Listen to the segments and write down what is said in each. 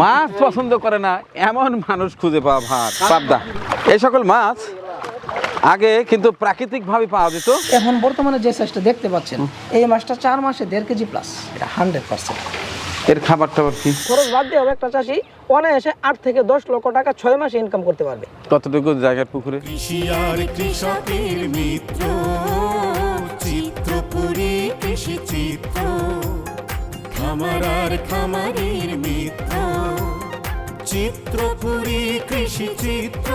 মাছ পছন্দ করে না এমন মানুষ খুঁজে পাওয়া ভাত পাবদা এই সকল মাছ আগে কিন্তু প্রাকৃতিকভাবে পাওয়া যেত। এখন বর্তমানে যে সাইজটা দেখতে পাচ্ছেন এই মাছটা চার মাসে দেড় কেজি প্লাস এটা হান্ড্রেড পার্সেন্ট এর খাবার টাবার কি? খরচ বাদ দিয়ে হবে একটা চাষি অনায়াসে আট থেকে দশ লক্ষ টাকা ছয় মাসে ইনকাম করতে পারবে। কতটুকু জায়গার পুকুরে? কৃষি আর কৃষকের মিত্র চিত্রপুরী কৃষি চিত্র। খামার আর খামারের মিত্র। চিত্রপুরী কৃষি চিত্র।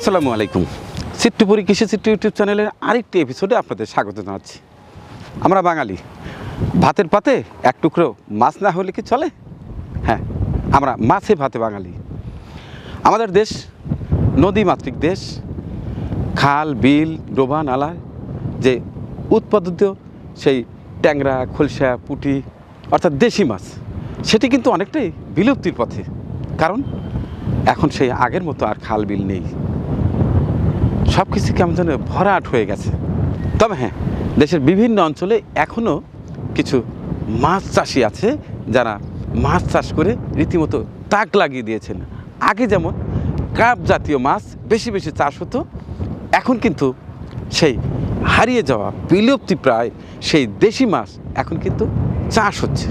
আসসালামু আলাইকুম। চিত্রপুরী কৃষি চিত্র ইউটিউব চ্যানেলের আরেকটি এপিসোডে আপনাদের স্বাগত জানাচ্ছি। আমরা বাঙালি। ভাতের পাতে এক টুকরো মাছ না হলে কি চলে? হ্যাঁ আমরা মাছে ভাতে বাঙালি। আমাদের দেশ নদী মাতৃক দেশ। খাল, বিল, ডোবা, নালা, যে উৎপাদিত সেই ট্যাংরা, খলসা, পুঁটি, অর্থাৎ দেশি মাছ, সেটি কিন্তু অনেকটাই বিলুপ্তির পথে। কারণ এখন সেই আগের মতো আর খাল, বিল নেই। সব কিছু কেমন যেন ভরাট হয়ে গেছে। তবে হ্যাঁ দেশের বিভিন্ন অঞ্চলে এখনও কিছু মাছ চাষি আছে যারা মাছ চাষ করে রীতিমতো তাক লাগিয়ে দিয়েছেন। আগে যেমন কাপ জাতীয় মাছ বেশি বেশি চাষ হতো, এখন কিন্তু সেই হারিয়ে যাওয়া বিলুপ্তি প্রায় সেই দেশি মাছ এখন কিন্তু চাষ হচ্ছে।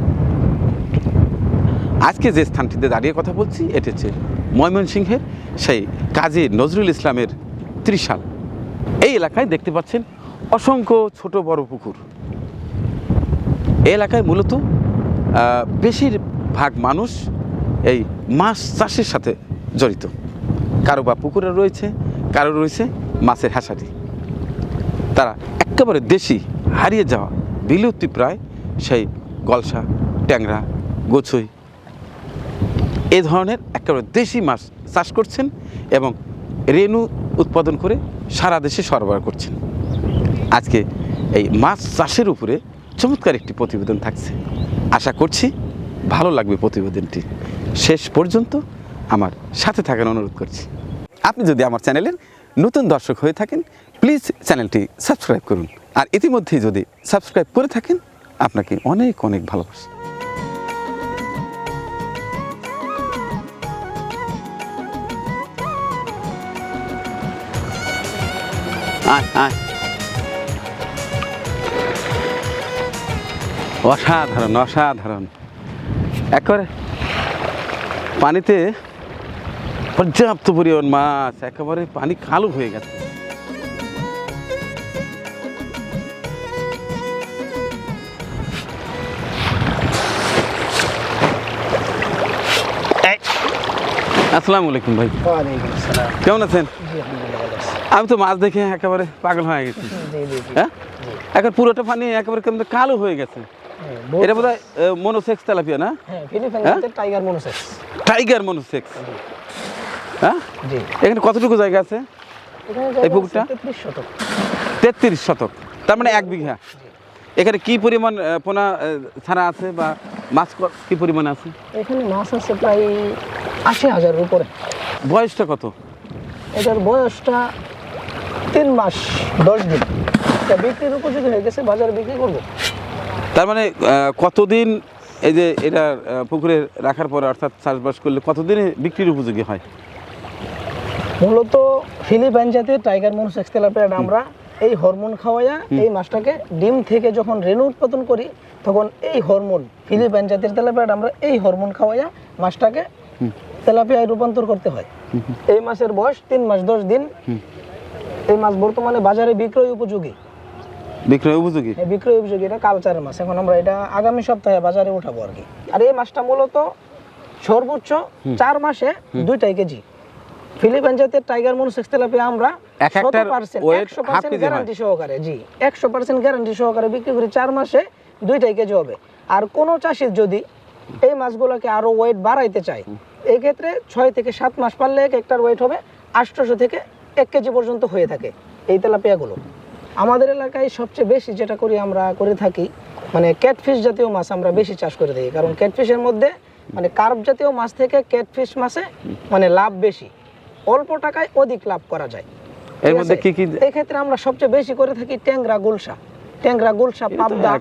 আজকে যে স্থানটিতে দাঁড়িয়ে কথা বলছি, এটি হচ্ছে ময়মনসিংহের সেই কাজী নজরুল ইসলামের ত্রিশাল এই এলাকায় দেখতে পাচ্ছেন অসংখ্য ছোট বড় পুকুর। এই এলাকায় মূলত বেশিরভাগ মানুষ এই মাছ চাষের সাথে জড়িত। কারও বা পুকুরে রয়েছে, কারও রয়েছে মাছের হাসারি তারা একেবারে দেশি, হারিয়ে যাওয়া বিলুপ্তি প্রায় সেই গলসা, ট্যাংরা, গোছই। এ ধরনের একেবারে দেশি মাছ চাষ করছেন এবং রেণু উৎপাদন করে সারা দেশে সরবরাহ করছেন। আজকে এই মাছ চাষের উপরে চমৎকার একটি প্রতিবেদন থাকছে। আশা করছি ভালো লাগবে প্রতিবেদনটি। শেষ পর্যন্ত আমার সাথে থাকার অনুরোধ করছি। আপনি যদি আমার চ্যানেলের নতুন দর্শক হয়ে থাকেন, প্লিজ চ্যানেলটি সাবস্ক্রাইব করুন। আর ইতিমধ্যেই যদি সাবস্ক্রাইব করে থাকেন, আপনাকে অনেক অনেক ভালোবাসি। আয় আয়। অসাধারণ অসাধারণ। একবারে পানিতে পর্যাপ্ত পরিমাণ মাছ একেবারে পানি কালো হয়ে গেছে। আসসালামু আলাইকুম ভাই। কেমন আছেন জি আলহামদুলিল্লাহ ভালো আছি। আমি তো মাছ দেখে একেবারে পাগল হয়ে গেছি। হ্যাঁ? এখন পুরোটা পানি একেবারে কেমন কালো হয়ে গেছে। হ্যাঁ, এটা বোধ হয় মনোসেক্স তেলাপিয়া না? টাইগার মনোসেক্স টাইগার মনোসেক্স হ্যাঁ? এখানে কতটুকু জায়গা আছে? এই পুকুরটা? তেত্রিশ শতক। তার মানে এক বিঘা। এখানে কি পরিমাণ পোনা ছাড়া আছে বা মাছ ক- কি পরিমাণ আছে? এখানে মাছ আছে প্রায় আশি হাজারের উপরে। বয়সটা কত? এটার বয়সটা তিন মাস দশ দিন। বিক্রির উপযোগী হয়ে গেছে বাজারে বিক্রি করব। তার মানে কতদিন এই যে এটা পুকুরে রাখার পরে অর্থাৎ চাষবাস করলে কতদিনে বিক্রির উপযোগী হয়? মূলত ফিলিপাইন জাতের টাইগার মনোসেক্স তেলাপিয়াটা আমরা এই হরমোন খাওয়াইয়া এই মাছটাকে ডিম থেকে যখন রেণু উৎপাদন করি তখন এই হরমোন ফিলিপাইন জাতের তেলাপিয়াটা আমরা এই হরমোন খাওয়াইয়া মাছটাকে তেলাপিয়ায় রূপান্তর করতে হয়। এই মাছের বয়স তিন মাস দশ দিন। এই মাছ বর্তমানে বাজারে বিক্রয় উপযোগী। বিক্রয় উপযোগী? এই বিক্রয় উপযোগী এটা কালচারের মাছ। এখন আমরা এটা আগামী সপ্তাহে বাজারে উঠাবো আর কি। আর এই মাছটা মূলত সর্বোচ্চ চার মাসে দুইটাই কেজি। ফিলিপাইন জাতের টাইগার তেলাপিয়া আমরা হয়। গ্যারান্টি সহকারে জি একশো পার্সেন্ট গ্যারান্টি সহকারে বিক্রি করি চার মাসে দুইটাই কেজি হবে। আর কোনো চাষির যদি এই মাছগুলোকে আরও ওয়েট বাড়াইতে চায় এক্ষেত্রে ছয় থেকে সাত মাস পারলে এক একটার ওয়েট হবে আটশোশো থেকে এক কেজি পর্যন্ত হয়ে থাকে এই তেলাপিয়াগুলো। আমাদের এলাকায় সবচেয়ে বেশি যেটা করি আমরা করে থাকি মানে ক্যাটফিশ জাতীয় মাছ আমরা বেশি চাষ করে থাকি। কারণ ক্যাটফিশের মধ্যে মানে কার্প জাতীয় মাছ থেকে ক্যাটফিশ মাছে মানে লাভ বেশি। অল্প টাকায় অধিক লাভ করা যায়। এর মধ্যে কি কি এই ক্ষেত্রে আমরা সবচেয়ে বেশি করে থাকি ট্যাংরা গুলশা। ট্যাংরা তো পাবদা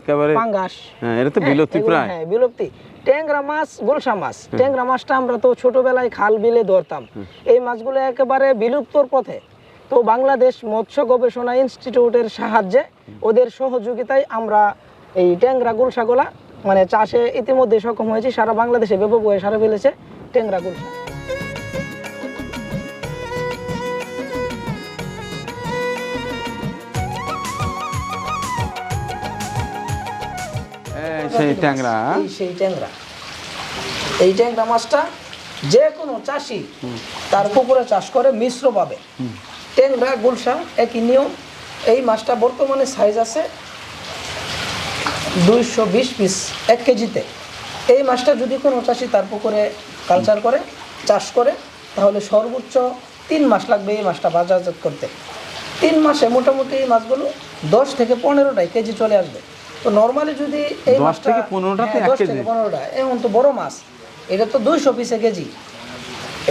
পাঙ্গাস। হ্যাঁ এটা তো হ্যাঁ, বিলুপ্তি প্রায়। হ্যাঁ বিলুপ্তি। ট্যাংরা মাছ গুলশা মাছ। ট্যাংরা মাছটা আমরা তো ছোটবেলায় খাল বিলে ধরতাম। এই মাছগুলো একেবারে বিলুপ্তর পথে। তো বাংলাদেশ মৎস্য গবেষণা ইনস্টিটিউটের সাহায্যে ওদের সহযোগিতায় আমরা এই ট্যাংরা গুলশাগুলা মানে চাষে ইতিমধ্যে সক্ষম হয়েছি। সারা বাংলাদেশে ব্যাপক হয়ে সারা ফেলেছে ট্যাংরা গুলশা সেই ট্যাংরা সেই ট্যাংরা। এই ট্যাংরা মাছটা যে কোনো চাষি তার পুকুরে চাষ করে মিশ্র পাবে ট্যাংরা গুলশা একই নিয়ম। এই মাছটা বর্তমানে সাইজ আছে দুইশো বিশ পিস এক কেজিতে। এই মাছটা যদি কোনো চাষি তার পুকুরে কালচার করে চাষ করে তাহলে সর্বোচ্চ তিন মাস লাগবে এই মাছটা বাজারজাত করতে। তিন মাসে মোটামুটি এই মাছগুলো দশ থেকে পনেরোটাই কেজি চলে আসবে। তো নর্মালি যদি এই 10 মাছটা থেকে 15টাতে হ্যাঁ, এক 10 কেজি? থেকে পনেরোটা। এখন তো বড় মাছ। এটা তো দুইশো পিসে কেজি।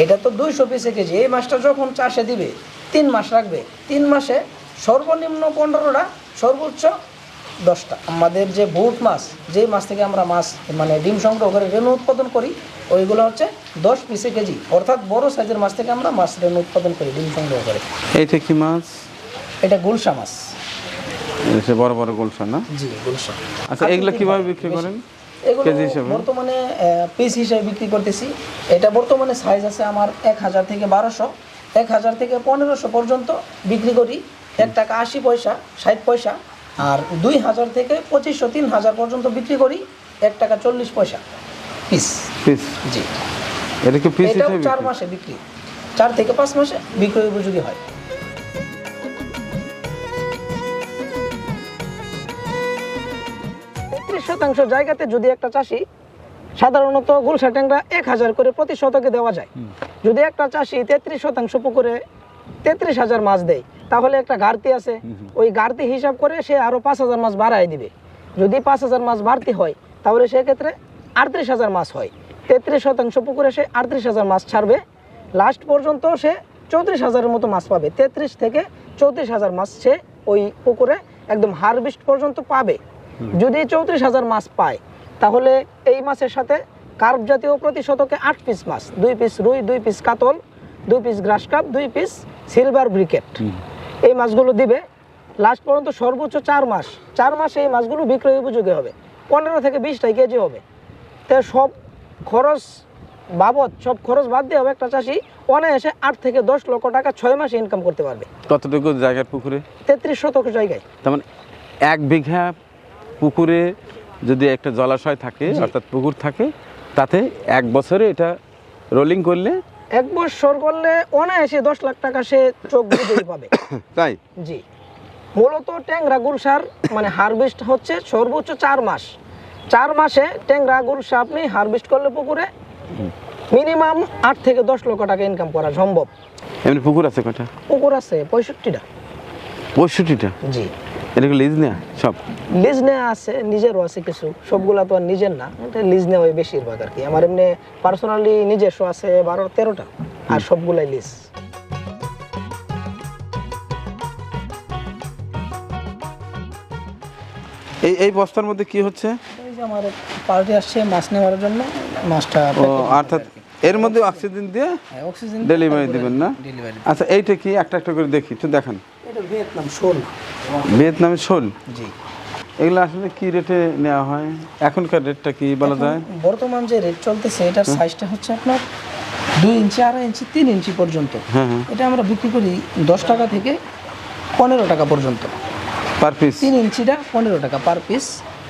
এটা তো দুইশো পিসে কেজি। এই মাছটা যখন চাষে দিবে তিন মাস রাখবে। তিন মাসে সর্বনিম্ন পনেরোটা সর্বোচ্চ দশটা। আমাদের যে বুট মাছ যেই মাছ থেকে আমরা মাছ মানে ডিম সংগ্রহ করে রেণু উৎপাদন করি ওইগুলো হচ্ছে দশ পিসে কেজি। অর্থাৎ বড় সাইজের মাছ থেকে আমরা মাছ রেণু উৎপাদন করি ডিম সংগ্রহ করে। এইটা কি মাছ? এটা গুলশা মাছ। সে বড় বড় গোলসা না? জি গুলশা আচ্ছা এগুলো কীভাবে বিক্রি করেন? কেজি হিসাবে? বর্তমানে পিস হিসেবে বিক্রি করতেছি। এটা বর্তমানে সাইজ আছে আমার এক হাজার থেকে বারোশো। এক হাজার থেকে পনেরোশো পর্যন্ত বিক্রি করি। এক টাকা আশি পয়সা ষাট পয়সা। আর দুই হাজার থেকে পঁচিশশো তিন হাজার পর্যন্ত বিক্রি করি। এক টাকা চল্লিশ পয়সা পিস পিস জি। এটা কি পিস চার মাসে বিক্রি। চার থেকে পাঁচ মাসে বিক্রয় উপযোগী হয়। শতাংশ জায়গাতে যদি একটা চাষি সাধারণত গুলশা ট্যাংরা এক হাজার করে প্রতি শতকে দেওয়া যায়। যদি একটা চাষি তেত্রিশ শতাংশ পুকুরে তেত্রিশ হাজার মাছ দেয় তাহলে একটা ঘাটতি আছে। ওই ঘাটতি হিসাব করে সে আরও পাঁচ হাজার মাছ বাড়ায় দিবে। যদি পাঁচ হাজার মাছ বাড়তি হয় তাহলে সেক্ষেত্রে আটত্রিশ হাজার মাছ হয়। তেত্রিশ শতাংশ পুকুরে সে আটত্রিশ হাজার মাছ ছাড়বে। লাস্ট পর্যন্ত সে চৌত্রিশ হাজারের মতো মাছ পাবে। তেত্রিশ থেকে চৌত্রিশ হাজার মাছ সে ওই পুকুরে একদম হারভেস্ট পর্যন্ত পাবে। যদি চৌত্রিশ হাজার মাছ পায় তাহলে এই মাছের সাথে কার্প জাতীয় প্রতি শতকে আট পিস মাছ দুই পিস রুই দুই পিস কাতল দুই পিস গ্রাস কাপ দুই পিস সিলভার ব্রিকেট এই মাছগুলো দিবে লাস্ট পর্যন্ত সর্বোচ্চ চার মাস। চার মাসে এই মাছগুলো বিক্রয় উপযোগী হবে। পনেরো থেকে বিশটাই কেজি হবে। তো সব খরচ বাবদ সব খরচ বাদ দিয়ে হবে একটা চাষি অনায়াসে আট থেকে দশ লক্ষ টাকা ছয় মাসে ইনকাম করতে পারবে। কতটুকু জায়গার পুকুরে? তেত্রিশ শতক জায়গায়। তার মানে এক বিঘা পুকুরে যদি একটা জলাশয় থাকে অর্থাৎ পুকুর থাকে তাতে এক বছরে এটা রোলিং করলে এক বছর করলে অনায়াসে দশ লাখ টাকা সে চোখ বুঝেই পাবে। তাই? জি। মূলত ট্যাংরা গুলশার মানে হারভেস্ট হচ্ছে সর্বোচ্চ চার মাস। চার মাসে ট্যাংরা গুলশা আপনি হারভেস্ট করলে পুকুরে মিনিমাম আট থেকে দশ লক্ষ টাকা ইনকাম করা সম্ভব। এমনি পুকুর আছে কটা পুকুর আছে পঁয়ষট্টিটা। পঁয়ষট্টিটা? জি। এটাকে লিজ নেয়া? সব? লিজ নেওয়া আছে নিজেরও আছে কিছু। সবগুলা তো আর নিজের না। এটা লিজ বেশিরভাগ আর কি। আমার এমনি পার্সোনালি নিজস্ব আছে বারো তেরোটা। আর সবগুলাই লিজ এই এই বস্তার মধ্যে কি হচ্ছে? এই যে আমার পার্টি আসছে মাছ নেওয়ার জন্য মাছটা ও অর্থাৎ এর মধ্যে অক্সিজেন দিয়ে অক্সিজেন ডেলিভারি দিবেন না? আচ্ছা এইটা কি? একটা একটা করে দেখি একটু দেখান। এটা ভিয়েতনাম শোল। ভিয়েতনামের শোল? জি। এগুলো আসলে কি রেটে নেওয়া হয়? এখনকার রেটটা কি বলা যায়? বর্তমান যে রেট চলতেছে এটার সাইজটা হচ্ছে আপনার দুই ইঞ্চি আড়াই ইঞ্চি তিন ইঞ্চি পর্যন্ত। হ্যাঁ হ্যাঁ। এটা আমরা বিক্রি করি দশ টাকা থেকে পনেরো টাকা পর্যন্ত। পার পিস তিন ইঞ্চিটা পনেরো টাকা পার পিস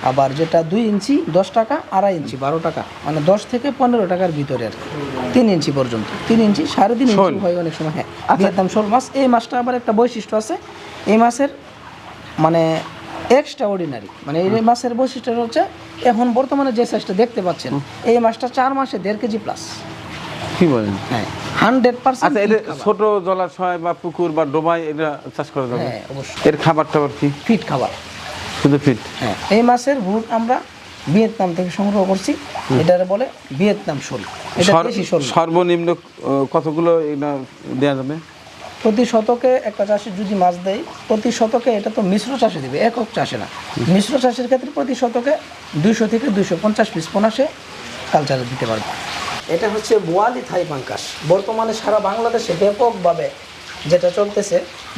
আবার যেটা দুই ইঞ্চি দশ টাকা আড়াই ইঞ্চি বারো টাকা। মানে দশ থেকে পনেরো টাকার ভিতরে আর কি। তিন ইঞ্চি পর্যন্ত। তিন ইঞ্চি সাড়ে তিন ইঞ্চি হয় অনেক সময় হ্যাঁ। ভিয়েতনাম শোল মাছ। এই মাছটা আবার একটা বৈশিষ্ট্য আছে। এই মাছের মানে এক্সট্রা অর্ডিনারি মানে এই মাছের বৈশিষ্ট্য হচ্ছে এখন বর্তমানে যে সাইজটা দেখতে পাচ্ছেন এই মাছটা চার মাসে দেড় কেজি প্লাস কি বলেন? হ্যাঁ হান্ড্রেড পার্সেন্ট আচ্ছা এটা ছোট জলাশয় বা পুকুর বা ডোবায় এটা চাষ করা যাবে? হ্যাঁ এর খাবার টাবার কি? ফিট খাবার। শুধু ফিট হ্যাঁ এই মাছের ভুট আমরা ভিয়েতনাম থেকে সংগ্রহ করছি। এটারে বলে ভিয়েতনাম শোল। এটা দেশি শোল। সর্বনিম্ন কতগুলো এটা দেওয়া যাবে? প্রতি শতকে একটা চাষি যদি মাছ দেয় প্রতি শতকে এটা তো মিশ্র চাষে দিবে একক চাষে না। মিশ্র চাষের ক্ষেত্রে প্রতি শতকে দুইশো থেকে দুইশো পঞ্চাশ পিস পোনাশে কালচারে দিতে পারবে। এটা হচ্ছে বোয়ালি থাই পাঙ্কাস বর্তমানে সারা বাংলাদেশে ব্যাপকভাবে যেটা চলতেছে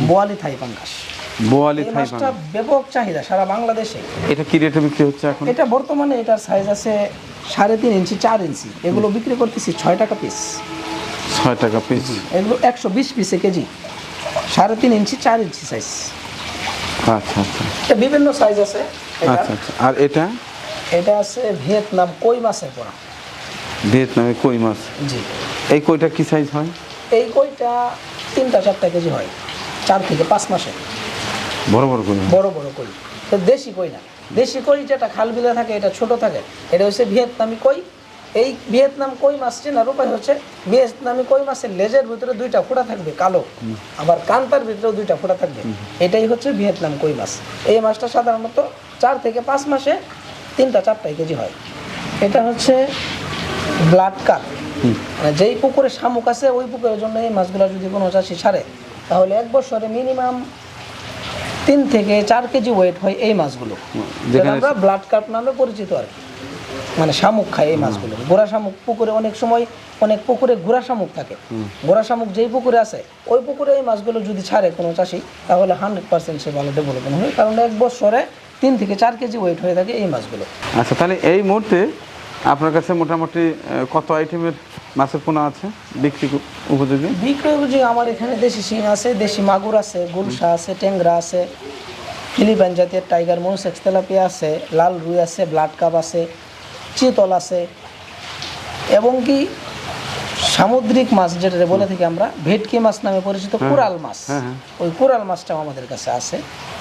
বোয়ালি থাই পাঙ্কাস বোয়ালি থাই মাছটা ব্যাপক চাহিদা সারা বাংলাদেশে। এটা কি রেটে বিক্রি হচ্ছে এখন? এটা বর্তমানে এটার সাইজ আছে সাড়ে তিন ইঞ্চি চার ইঞ্চি। এগুলো বিক্রি করতেছি ছয় টাকা পিস ছয় টাকা পিস এগুলো একশো বিশ পিসে কেজি। সাড়ে তিন ইঞ্চি চার ইঞ্চি সাইজ আচ্ছা আচ্ছা। এটা বিভিন্ন সাইজ আছে। আচ্ছা আচ্ছা। আর এটা? এটা আছে ভিয়েতনাম কই মাছের পোড়া। ভিয়েতনামে কই মাছ? জি। এই কইটা কি সাইজ হয়? এই কইটা তিনটা চারটা কেজি হয়। চার থেকে পাঁচ মাসে। বড় বড় কই। বড় বড় কই। তো দেশি কই না। দেশি কই যেটা খাল বিলে থাকে এটা ছোট থাকে এটা হচ্ছে ভিয়েতনামি কই। এই ভিয়েতনাম কই মাছ চেনার উপায় হচ্ছে ভিয়েতনামি কই মাছের লেজের ভিতরে দুইটা ফোঁটা থাকবে কালো। আবার কান্তার ভিতরেও দুইটা ফোঁটা থাকবে। এটাই হচ্ছে ভিয়েতনাম কই মাছ। এই মাছটা সাধারণত চার থেকে পাঁচ মাসে তিনটা চারটাই কেজি হয়। এটা হচ্ছে ব্লাড কাপ মানে যেই পুকুরে শামুক আছে ওই পুকুরের জন্য এই মাছগুলো যদি কোনো চাষি ছাড়ে তাহলে এক বছরে মিনিমাম তিন থেকে চার কেজি ওয়েট হয় এই মাছগুলো। যেটা আমরা ব্লাড কাপ নামে পরিচিত আর কি। মানে শামুক খায় এই মাছগুলো। গোড়া শামুক পুকুরে অনেক সময় অনেক পুকুরে গোড়া শামুক থাকে। গোড়া শামুক যেই পুকুরে আছে ওই পুকুরে এই মাছগুলো যদি ছাড়ে কোনো চাষি তাহলে হান্ড্রেড পার্সেন্ট সে ভালো ডেভেলপমেন্ট হয়। কারণ এক বছরে তিন থেকে চার কেজি ওয়েট হয়ে থাকে এই মাছগুলো। আচ্ছা তাহলে এই মুহূর্তে আপনার কাছে মোটামুটি কত আইটেমের মাছের পোনা আছে বিক্রি উপযোগী? বিক্রয় উপযোগী আমার এখানে দেশি শিং আছে, দেশি মাগুর আছে, গুলশা আছে ট্যাংরা আছে, ফিলিপাইন জাতীয় টাইগার মোস এক্সতেলাপিয়া আছে, লাল রুই আছে, ব্লাড কাপ আছে, চিতল আছে, এবং কি সামুদ্রিক মাছ যেটা বলে থাকি আমরা ভেটকি মাছ নামে পরিচিত কোরাল মাছ। হ্যাঁ, হ্যাঁ। ওই কোরাল মাছটাও আমাদের কাছে আছে।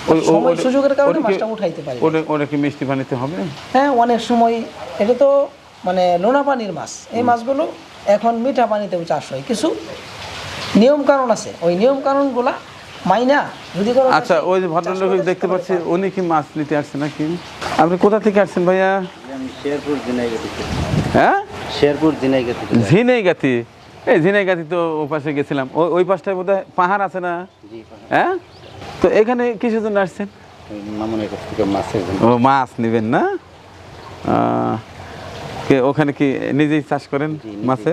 ওই- সময় সুযোগের কারণে মাছটা উঠাইতে পারি ওটা ওটা কি মিষ্টি পানিতে হবে? হ্যাঁ অনেক সময় এটা তো মানে লোনা পানির মাছ। এই মাছগুলো এখন মিঠা পানিতেও চাষ হয়। কিছু নিয়ম কারণ আছে। ওই নিয়ম কারণগুলা মাইনা যদি কোনো আচ্ছা ওই যে ভদ্রলোক দেখতে পাচ্ছি উনি কি মাছ নিতে আসছেন নাকি? আপনি কোথা থেকে আসছেন ভাইয়া? হ্যাঁ? শেরপুর ঝিনাইগা থেকে ঝিনাইগাতি? এই ঝিনাইগাতি তো ও পাশে গেছিলাম। ওই ওই পাশটায় বোধহয় পাহাড় আছে না? হ্যাঁ? তো এখানে কিসের জন্য আসছেন? ও মাছ নেবেন না? কে ওখানে কি নিজেই চাষ করেন মাছে?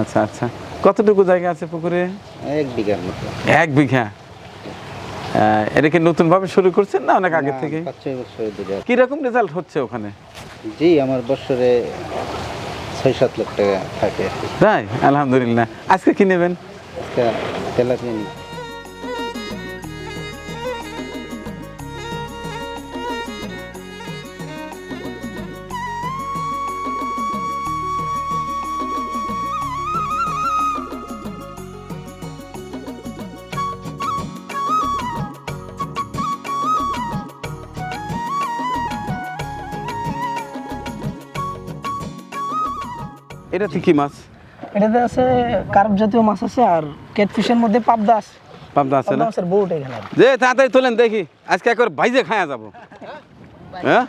আচ্ছা আচ্ছা। কতটুকু জায়গা আছে পুকুরে? এক বিঘার মতো। এক বিঘা? এটা কি নতুনভাবে শুরু করছেন না অনেক আগে থেকে? ধরে। কীরকম রেজাল্ট হচ্ছে ওখানে? জি আমার বছরে ছয় সাত লাখ টাকা থাকে। তাই? আলহামদুলিল্লাহ। আজকে কি নেবেন? আজকে তেলাপিয়া এটা কি মাছ? এটাতে আছে কার্প জাতীয় মাছ আছে আর ক্যাটফিশের মধ্যে পাবদা আছে। পাবদা আছে না? মাছের বোট এখানে যে তাড়াতাড়ি তোলেন দেখি। আজকে একবার ভাইজে খায়া যাব। হ্যাঁ?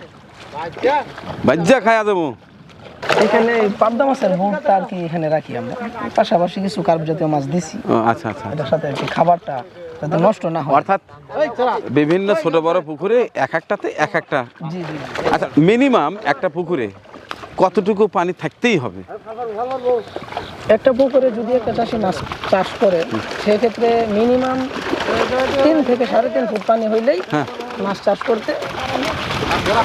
ভাইজা খায়া যাব। এখানে পাবদা মাছের বোটটা আর কি এখানে রাখি আমরা। পাশাপাশি কিছু কার্প জাতীয় মাছ দিছি। ও, আচ্ছা আচ্ছা। এটার সাথে আর কি খাবারটা যাতে নষ্ট না হয়। অর্থাৎ বিভিন্ন ছোট বড় পুকুরে এক একটাতে এক একটা। জি জি জি। আচ্ছা মিনিমাম একটা পুকুরে কতটুকু পানি থাকতেই হবে? একটা পুকুরে যদি একটা চাষি মাছ চাষ করে সেক্ষেত্রে মিনিমাম তিন থেকে সাড়ে তিন ফুট পানি হইলেই হ্যাঁ। মাছ চাষ করতে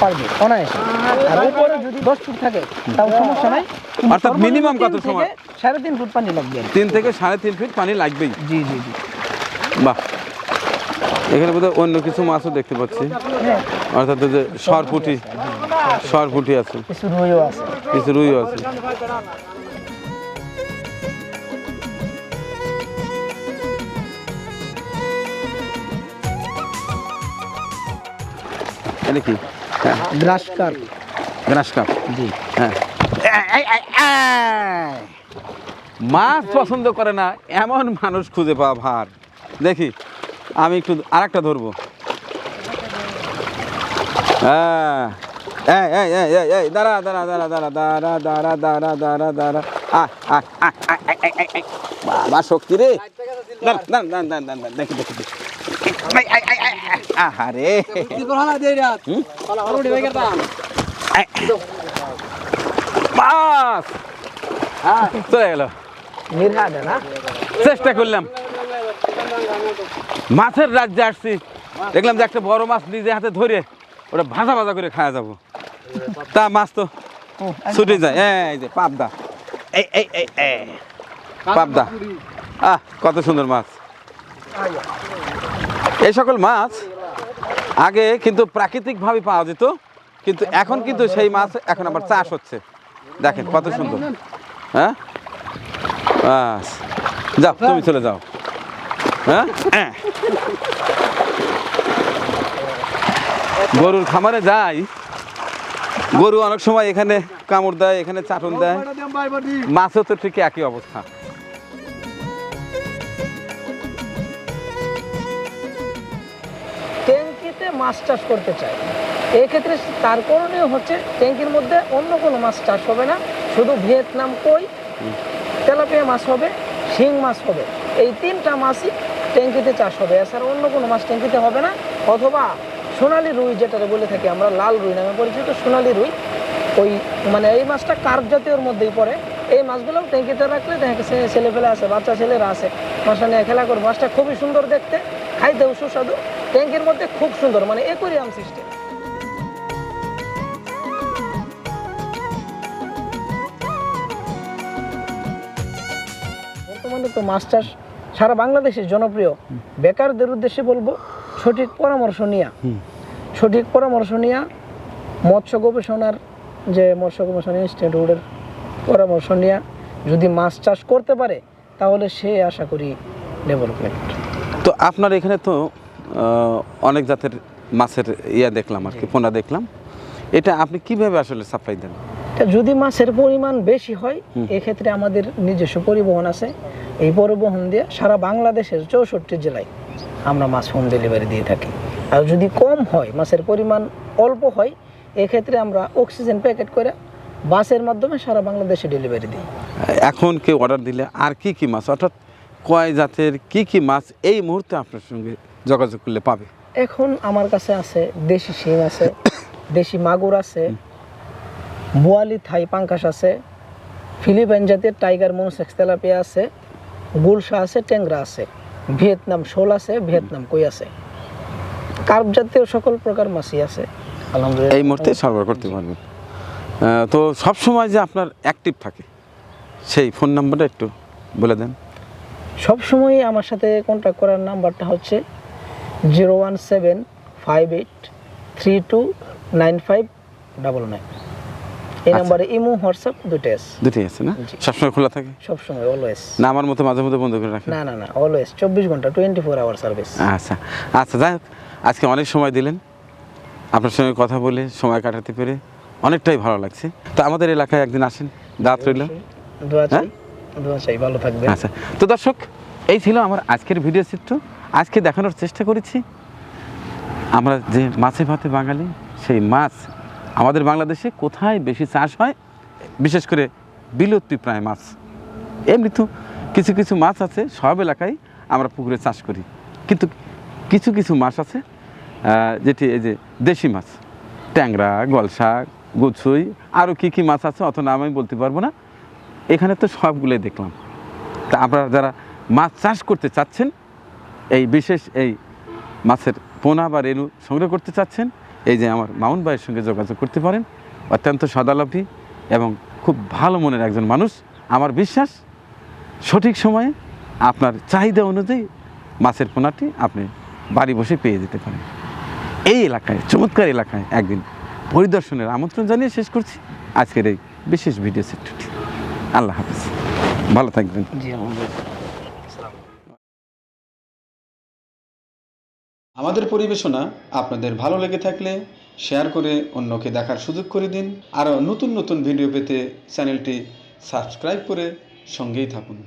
পারবে অনায়াসে। আর উপরে যদি দশ ফুট থাকে তাও সমস্যা নাই। অর্থাৎ তিন কত সময়? সাড়ে তিন ফুট পানি লাগবে তিন থেকে সাড়ে তিন ফিট পানি লাগবেই। জি জি জি। বাহ। এখানে বোধহয় অন্য কিছু মাছও দেখতে পাচ্ছি। হ্যাঁ। অর্থাৎ যে সরপুটি। আছে। কিছু রুইও আছে। কিছু রুইও আছে। এটা কি? হ্যাঁ। গ্রাস কার্প গ্রাস কাপ জি হ্যাঁ মাছ পছন্দ করে না এমন মানুষ খুঁজে পাওয়া ভার। দেখি আমি একটু আরেকটা ধরবো। হ্যাঁ। এই এই এই এই এই দাঁড়া দাঁড়া দাঁড়া দাঁড়া দাঁড়া দাঁড়া দাঁড়া দাঁড়া দাঁড়া বাবা শক্তি রে দেখি দেখি দেখি আহারে হুম? চলে গেল চেষ্টা করলাম মাছের রাজ্যে আসছি দেখলাম যে একটা বড় মাছ নিজে হাতে ধরে ওটা ভাজা ভাজা করে খাওয়া যাব। তা মাছ তো ছুটে যায়। এই যে পাবদা। এই এই এই এই। পাবদা আহ কত সুন্দর মাছ। এই সকল মাছ আগে কিন্তু প্রাকৃতিকভাবে পাওয়া যেত কিন্তু এখন কিন্তু সেই মাছ এখন আবার চাষ হচ্ছে। দেখেন কত সুন্দর। হ্যাঁ? যাও তুমি চলে যাও। হ্যাঁ? হ্যাঁ। গরুর খামারে যাই গরু অনেক সময় এখানে কামড় দেয়, এখানে চাটন দেয়। মাছও তো ঠিক একই অবস্থা। ট্যাঙ্কিতে মাছ চাষ করতে এক্ষেত্রে তার করণীয় হচ্ছে ট্যাঙ্কির মধ্যে অন্য কোনো মাছ চাষ হবে না, শুধু ভিয়েতনাম কই, তেলাপিয়া মাছ হবে, শিং মাছ হবে। এই তিনটা মাছই ট্যাঙ্কিতে চাষ হবে। এছাড়া অন্য কোনো মাছ ট্যাঙ্কিতে হবে না, অথবা সোনালি রুই যেটা বলে থাকি আমরা লাল রুই নামে পরিচিত সোনালি রুই। ওই মানে এই মাছটা কার্প জাতীয়র মধ্যেই পড়ে। এই মাছগুলোও ট্যাঙ্কিতে রাখলে দেখা গেছে ছেলে ফেলে আছে বাচ্চা ছেলেরা আছে। মাছটা নিয়ে খেলা করে মাছটা খুবই সুন্দর দেখতে খাইতেও সুস্বাদু। ট্যাঙ্কির মধ্যে খুব সুন্দর মানে একুরিয়াম সিস্টেম। বর্তমানে তো মাছ চাষ সারা বাংলাদেশে জনপ্রিয় বেকারদের উদ্দেশ্যে বলব সঠিক পরামর্শ নিয়া। সঠিক পরামর্শ নিয়া মৎস্য গবেষণার যে মৎস্য গবেষণা ইনস্টিটিউটের পরামর্শ নিয়া যদি মাছ চাষ করতে পারে তাহলে সে আশা করি ডেভেলপমেন্ট তো আপনার এখানে তো অনেক জাতের মাছের ইয়া দেখলাম আর কি পোনা দেখলাম। এটা আপনি কীভাবে আসলে সাপ্লাই দেন? যদি মাছের পরিমাণ বেশি হয় এক্ষেত্রে আমাদের নিজস্ব পরিবহন আছে। এই পরিবহন দিয়ে সারা বাংলাদেশের চৌষট্টি জেলায় আমরা মাছ হোম ডেলিভারি দিয়ে থাকি। আর যদি কম হয় মাছের পরিমাণ অল্প হয় এক্ষেত্রে আমরা অক্সিজেন প্যাকেট করে বাসের মাধ্যমে সারা বাংলাদেশে ডেলিভারি দিই। এখন কেউ অর্ডার দিলে আর কি কি মাছ? অর্থাৎ কয় জাতের কি কি মাছ এই মুহূর্তে আপনার সঙ্গে যোগাযোগ করলে পাবে? এখন আমার কাছে আছে দেশি শিং আছে দেশি মাগুর আছে বোয়ালি থাই পাঙ্কাশ আছে ফিলিপাইন জাতের টাইগার মনোসেক্স তেলাপিয়া আছে গুলশা আছে ট্যাংরা আছে ভিয়েতনাম শোল আছে ভিয়েতনাম কই আছে। কার্প জাতীয় সকল প্রকার মাছই আছে। আলহামদুলিল্লাহ। এই মুহূর্তে সরবরাহ করতে পারবেন তো সব সময় যে আপনার অ্যাক্টিভ থাকে সেই ফোন নাম্বারটা একটু বলে দেন। সব সময় আমার সাথে কন্ট্যাক্ট করার নাম্বারটা হচ্ছে zero one seven five eight three two nine five double nine এই আচ্ছা। নাম্বারে ইমো হোয়াটসঅ্যাপ দুটোই আছে। দুটোই আছে না? সবসময় খোলা থাকে? সবসময় অলওয়েজ না আমার মতো মাঝে মধ্যে বন্ধ করে রাখেন। না না না অলওয়েজ চব্বিশ ঘণ্টা টোয়েন্টি ফোর আওয়ার সার্ভিস আচ্ছা আচ্ছা যাই হোক। আজকে অনেক সময় দিলেন। আপনার সঙ্গে কথা বলে সময় কাটাতে পেরে অনেকটাই ভালো লাগছে। তো আমাদের এলাকায় একদিন আসেন দাঁত রইল। হ্যাঁ? ভালো থাকবে আচ্ছা। তো দর্শক এই ছিল আমার আজকের ভিডিও চিত্র। আজকে দেখানোর চেষ্টা করেছি। আমরা যে মাছে ভাতে বাঙালি সেই মাছ আমাদের বাংলাদেশে কোথায় বেশি চাষ হয়? বিশেষ করে বিলুপ্তি প্রায় মাছ। এমনি তো কিছু কিছু মাছ আছে সব এলাকায় আমরা পুকুরে চাষ করি। কিন্তু কিছু কিছু মাছ আছে যেটি এই যে দেশি মাছ, ট্যাংরা গলসা গুছুই আরও কী কী মাছ আছে অত নাম আমি বলতে পারব না। এখানে তো সবগুলোই দেখলাম। তা আপনারা যারা মাছ চাষ করতে চাচ্ছেন, এই বিশেষ এই মাছের পোনা বা রেণু সংগ্রহ করতে চাচ্ছেন, এই যে আমার মাউন ভাইয়ের সঙ্গে যোগাযোগ করতে পারেন। অত্যন্ত সদালাভী এবং খুব ভালো মনের একজন মানুষ। আমার বিশ্বাস, সঠিক সময়ে আপনার চাহিদা অনুযায়ী মাছের পোনাটি আপনি বাড়ি বসে পেয়ে যেতে পারেন। এই এলাকায় চমৎকার এলাকায় একদিন পরিদর্শনের আমন্ত্রণ জানিয়ে শেষ করছি। আজকের এই বিশেষ ভিডিও সেটটি। আল্লাহ হাফিজ। ভালো থাকবেন। আমাদের আমাদের পরিবেশনা আপনাদের ভালো লেগে থাকলে শেয়ার করে অন্যকে দেখার সুযোগ করে দিন। আরও নতুন নতুন ভিডিও পেতে চ্যানেলটি সাবস্ক্রাইব করে সঙ্গেই থাকুন।